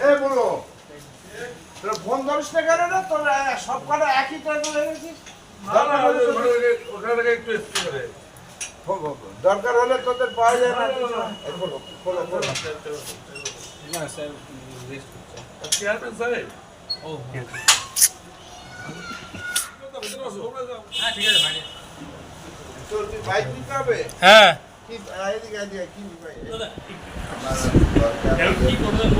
এ বলো তোর ফোন ধরিস না কেন না তোর সব কটা একই হয়ে দরকার হলে তোদের- পাওয়া যায় না। এই বলো বলো বলো। না স্যার রেস্ট করছে। চেয়ারম্যান সাহেব? ও হ্যাঁ। হ্যাঁ ঠিক আছে ভাই তোর কি বাইক নিতে হবে? হ্যাঁ। করবেন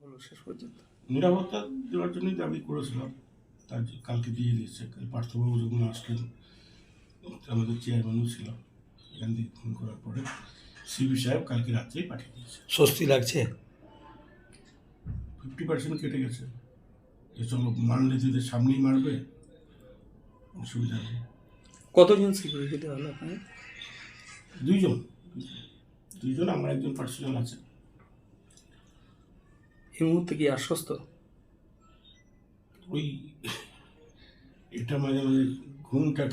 বলুন? নিরাপত্তা দেওয়ার জন্যই দাবি করেছিলাম তার যে কালকে দিয়ে দিয়েছে কাল পার্থবাবু যখন আসলেন আমাদের চেয়ারম্যানও ছিল এখান থেকে ফোন করার পরে সিবি সাহেব কালকে রাত্রেই পাঠিয়ে দিয়েছে স্বস্তি লাগছে? ফিফটি পার্সেন্ট কেটে গেছে। যে চলো মারলে এদের সামনেই মারবে অসুবিধা নেই। কতজন সিকিউরিটি দেওয়া হলো আপনার দুইজন। দুইজন আমার একজন পার্সোনাল আছে। এই মুহূর্তে কি আশ্বস্ত? ওই এটা মাঝে মাঝে ঘুমটা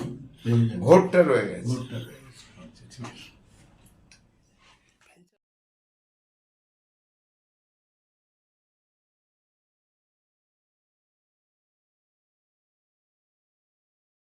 ভেঙে গেছে। ভোটটা রয়ে গেছে। আচ্ছা ঠিক গেছে।